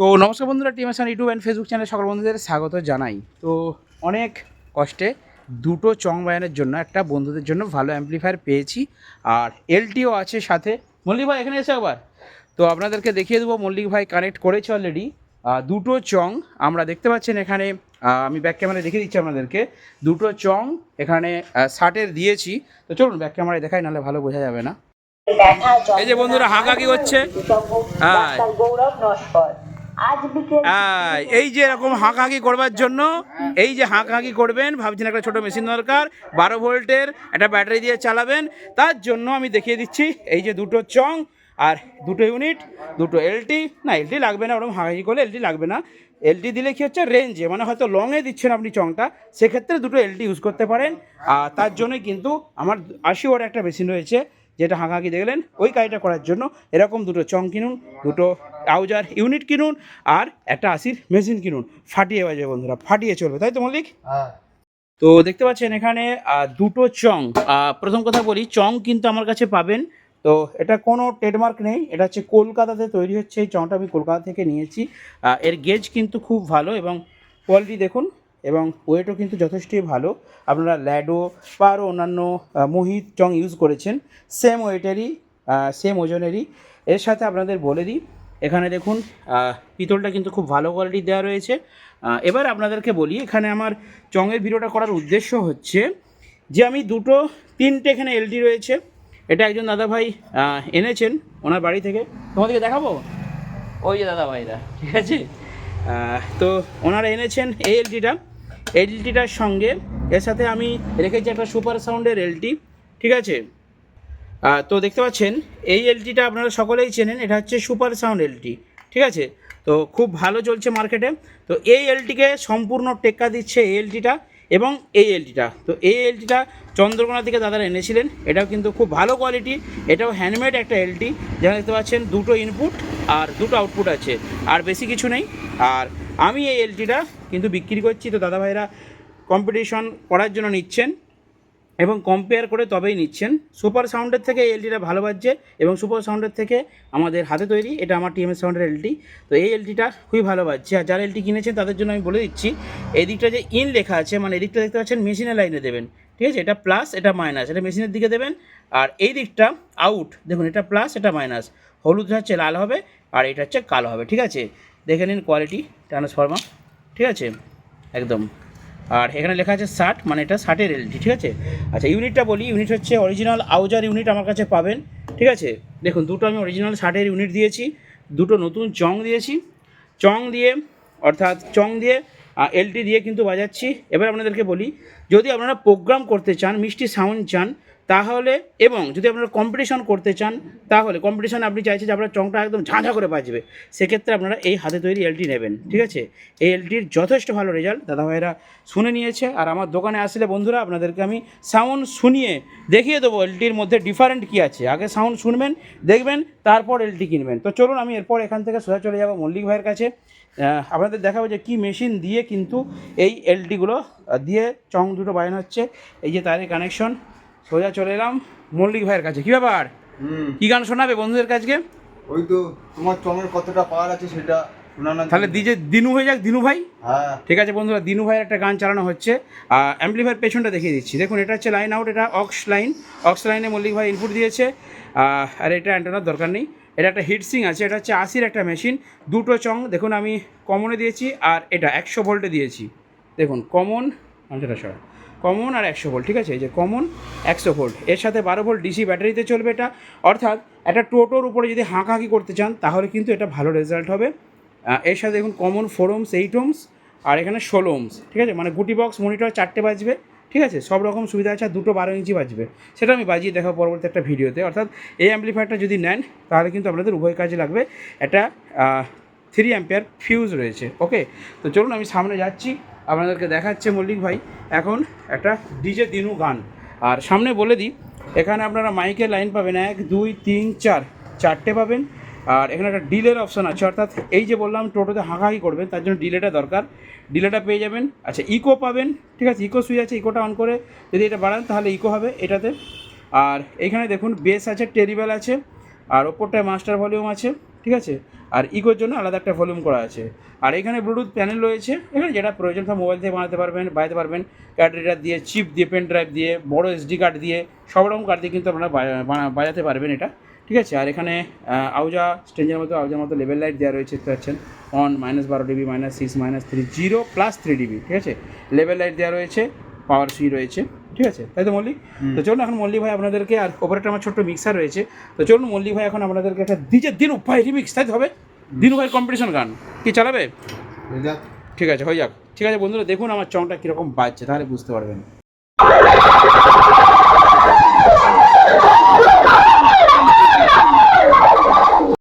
তো নমস্কার বন্ধুরা team Asan YouTube and Facebook চ্যানেলে সকল বন্ধুদের স্বাগত জানাই। তো অনেক কষ্টে দুটো চং বায়ানের জন্য একটা বন্ধুদের জন্য ভালো অ্যাম্পলিফায়ার পেয়েছি আর এলটিও আছে সাথে। মল্লিক ভাই এখানে এসে আবার তো আপনাদেরকে দেখিয়ে দেবো মল্লিক ভাই কানেক্ট করেছে অলরেডি দুটো চং আমরা দেখতে পাচ্ছেন এখানে। আমি ব্যাক ক্যামেরায় দেখিয়ে দিচ্ছি আপনাদেরকে। দুটো চং এখানে ষাটের দিয়েছি। তো চলুন ব্যাক ক্যামেরায় দেখাই নাহলে ভালো বোঝা যাবে না। এই যে বন্ধুরা হাঁকাকি হচ্ছে। হ্যাঁ। গৌরব নস্কর এই যে এরকম হাঁকাহাঁকি করবার জন্য, এই যে হাঁকাহাঁকি করবেন, ভাবছেন একটা ছোট মেশিন দরকার, বারো ভোল্টের একটা ব্যাটারি দিয়ে চালাবেন, তার জন্য আমি দেখিয়ে দিচ্ছি, এই যে দুটো চং আর দুটো ইউনিট, দুটো এলটি, না, এলটি লাগবে না, ওরকম হাঁকাহাঁকি করলে এলটি লাগবে না, এলটি দিলে কি হচ্ছে রেঞ্জে মানে হয়তো লংয়ে দিচ্ছেন আপনি চংটা, সেক্ষেত্রে দুটো এলটি ইউজ করতে পারেন, আর তার জন্যই কিন্তু আমার আশি ওয়াট একটা মেশিন রয়েছে যেটা হাঁকাহাঁকি দেখলেন ওই কাজটা করার জন্য এরকম দুটো চং কিনুন দুটো আউজার ইউনিট কিনুন আর একটা আশির মেশিন কিনুন। ফাটিয়ে বাজে বন্ধুরা ফাটিয়ে চলবে তাই তো মল্লিক? তো দেখতে পাচ্ছেন এখানে দুটো চং। প্রথম কথা বলি চং কিন্তু আমার কাছে পাবেন। তো এটা কোনো ট্রেডমার্ক নেই এটা হচ্ছে কলকাতাতে তৈরি হচ্ছে এই চংটা আমি কলকাতা থেকে নিয়েছি। এর গেজ কিন্তু খুব ভালো এবং কোয়ালিটি দেখুন এবং ওয়েটও কিন্তু যথেষ্টই ভালো। আপনারা ল্যাডো বা আরও অন্যান্য মোহিত চং ইউজ করেছেন। সেম ওয়েটেরই সেম ওজনেরই। এর সাথে আপনাদের বলে দিই, এখানে দেখুন পিতলটা কিন্তু খুব ভালো কোয়ালিটি দেওয়া রয়েছে। এবার আপনাদেরকে বলি, এখানে আমার চঙের ভিডিওটা করার উদ্দেশ্য হচ্ছে যে আমি দুটো, তিনটে এখানে এলডি রয়েছে। এটা একজন দাদাভাই এনেছেন ওনার বাড়ি থেকে। তোমাদেরকে দেখাবো? ওই যে দাদা ভাইরা ঠিক আছে? তো ওনারা এনেছেন এই এলটিটা এলটিটার সঙ্গে। এর সাথে আমি রেখেছি একটা সুপার সাউন্ডের এলটি, ঠিক আছে? তো দেখতে পাচ্ছেন, এই এলটিটা আপনারা সকলেই চেনেন, এটা হচ্ছে সুপার সাউন্ড এলটি, ঠিক আছে? তো খুব ভালো চলছে মার্কেটে। তো এই এলটিকে সম্পূর্ণ টেক্কা দিচ্ছে এই এলটিটা। এবং এই এলটিটা তো এই এলটিটা চন্দ্রকোনা থেকে দাদারা এনেছিলেন। এটাও কিন্তু খুব ভালো কোয়ালিটি এটাও হ্যান্ডমেড একটা এলটি যেখানে দেখতে পাচ্ছেন দুটো ইনপুট আর দুটো আউটপুট আছে। আর বেশি কিছু নেই। আর আমি এই এলটিটা কিন্তু বিক্রি করছি। তো দাদা ভাইরা কম্পিটিশন করার জন্য নিচ্ছেন। এবং কম্পেয়ার করে তবেই নিচ্ছেন। সুপার সাউন্ডের থেকে এলটিটা ভালো বাজছে এবং সুপার সাউন্ডের থেকে আমাদের হাতে তৈরি। এটা আমার টিএমএস সাউন্ডের এলটি তো এই এলটিটা খুবই ভালো বাজছে। আর যারা এলটি কিনেছেন, তাদের জন্য আমি বলে দিচ্ছি, এই দিকটা যে ইন লেখা আছে মানে এদিকটা দেখতে পাচ্ছেন মেশিনের লাইনে দেবেন। ঠিক আছে? এটা প্লাস এটা মাইনাস এটা মেশিনের দিকে দেবেন। আর এই দিকটা আউট দেখুন, এটা প্লাস এটা মাইনাস হলুদ হচ্ছে লাল হবে, আর এটা হচ্ছে কালো হবে। ঠিক আছে? দেখে নিন কোয়ালিটি ট্রান্সফর্মার ঠিক আছে? একদম। আর এখানে লেখা আছে ষাট মানে এটা ষাটের এলডি ঠিক আছে? আচ্ছা ইউনিটটা বলি, ইউনিট হচ্ছে অরিজিনাল আউজার ইউনিট আমার কাছে পাবেন, ঠিক আছে? দেখুন, দুটো আমি অরিজিনাল ষাটের ইউনিট দিয়েছি, দুটো নতুন চং দিয়েছি, চং দিয়ে, অর্থাৎ চং দিয়ে এলটি দিয়ে কিন্তু বাজাচ্ছি। এবার আপনাদেরকে বলি, যদি আপনারা প্রোগ্রাম করতে চান, মিষ্টি সাউন্ড চান তাহলে এবং যদি আপনারা কম্পিটিশন করতে চান, তাহলে কম্পিটিশন আপনি চাইছেন যে আপনার চংটা একদম ঝাঁঝা করে বাজবে, সেক্ষেত্রে আপনারা এই হাতে তৈরি এলটি নেবেন, ঠিক আছে? এই এলটির যথেষ্ট ভালো রেজাল্ট দাদাভাইরা শুনে নিয়েছে। আর আমার দোকানে আসলে বন্ধুরা, আপনাদেরকে আমি সাউন্ড শুনিয়ে দেখিয়ে দেবো এলটির মধ্যে ডিফারেন্ট কী আছে। আগে সাউন্ড শুনবেন, দেখবেন, তারপর এলটি কিনবেন। তো চলুন, আমি এরপর এখান থেকে সোজা চলে যাব মল্লিক ভাইয়ের কাছে। আপনাদের দেখাবো যে কী মেশিন দিয়ে কিন্তু এই এলটিগুলো দিয়ে চং দুটো বাজানো হচ্ছে। এই যে তারের কানেকশন সোজা চলে এলাম মল্লিক ভাইয়ের কাছে। কী ব্যাপার? কী গান শোনাবে বন্ধুদের কাছকে? ওই তো তোমার চমের কতটা পাওয়ার আছে সেটা শোনানো তাহলে দিজে দিনু হয়ে যাক দিনু ভাই। হ্যাঁ। ঠিক আছে বন্ধুরা দিনু ভাইয়ের একটা গান চালানো হচ্ছে। অ্যাম্পলিফায়ার পেছনটা দেখিয়ে দিচ্ছি। দেখুন এটা হচ্ছে লাইন আউট এটা অক্স লাইন অক্স লাইনে মল্লিক ভাই ইনপুট দিয়েছে। আর এটা অ্যান্টেনার দরকার নেই। এটা একটা হিটসিং আছে এটা হচ্ছে আশির একটা মেশিন দুটো চং দেখুন আমি কমনে দিয়েছি আর এটা একশো ভোল্টে দিয়েছি। দেখুন কমন সেটা সরা কমন আর একশো ভোল্ট, ঠিক আছে? এই যে কমন, একশো ভোল্ট। এর সাথে বারো ভোল্ট ডিসি ব্যাটারিতে চলবে এটা। অর্থাৎ একটা টোটোর উপরে যদি হাঁকাহাঁকি করতে চান, তাহলে কিন্তু এটা ভালো রেজাল্ট হবে। এর সাথে দেখুন, common four ohms eight ohms আর এখানে ষোলো ওমস ঠিক আছে? মানে গুটি বক্স, মনিটর চারটে বাজবে, ঠিক আছে? সব রকম সুবিধা আছে, আর দুটো বারো ইঞ্চি বাজবে। সেটা আমি বাজিয়ে দেখাবো পরবর্তী একটা ভিডিওতে। অর্থাৎ এই অ্যাম্পলিফায়ারটা যদি নেন, তাহলে কিন্তু আপনাদের উভয় কাজে লাগবে একটা থ্রি অ্যাম্পিয়ার ফিউজ রয়েছে ওকে তো চলুন, আমি সামনে যাচ্ছি। আপনাদেরকে দেখাচ্ছে মল্লিক ভাই। এখন একটা ডিজে দিনু গান। আর সামনে বলে দিই, এখানে আপনারা মাইকের লাইন পাবেন এক, দুই, তিন, চার, চারটে পাবেন। আর এখানে একটা ডিলের অপশন আছে, অর্থাৎ এই যে বললাম টোটোতে হাঁকাহাঁকি করবেন, তার জন্য ডিলেটা দরকার। ডিলেটা পেয়ে যাবেন। আচ্ছা ইকো পাবেন, ঠিক আছে? ইকো সুইচ আছে, ইকোটা অন করে যদি এটা বাড়ান, তাহলে ইকো হবে এটাতে। আর এখানে দেখুন, বেস আছে, টেরিবেল আছে, আর ওপরটায় মাস্টার ভলিউম আছে। ঠিক আছে? আর ইকোর জন্য আলাদা একটা ভলিউম করা আছে। আর এখানে ব্লুটুথ প্যানেল রয়েছে। এখানে যেটা প্রয়োজন হয় মোবাইল থেকে বানাতে পারবেন বাজাতে পারবেন। কার্ড রিডার দিয়ে চিপ দিয়ে পেন ড্রাইভ দিয়ে, বড় এসডি কার্ড দিয়ে, সব রকম কার্ড দিয়ে কিন্তু আপনারা বাজাতে পারবেন এটা। ঠিক আছে? আর এখানে আউজা, স্টেঞ্জের মতো আউজার মতো লেভেল লাইট দেওয়া রয়েছে, দেখতে পাচ্ছেন। অন মাইনাস বারো dB minus six minus three zero plus three dB ঠিক আছে? লেভেল লাইট দেওয়া রয়েছে। পাওয়ার সুই রয়েছে ঠিক আছে? তাই তো মল্লিক? তো চলুন এখন মল্লিক ভাই আপনাদেরকে আর ওপরে একটা আমার ছোট্ট মিক্সার রয়েছে। তো চলুন মল্লিক ভাই এখন আপনাদেরকে একটা দিজের দিন উপায় রিমিক্স তাই তো হবে? দিনু ভাই কম্পিটিশন গান। কি চালাবে? ঠিক আছে হয়ে যাক। ঠিক আছে বন্ধুরা দেখুন আমার চংটা কীরকম বাজছে তাহলে বুঝতে পারবেন।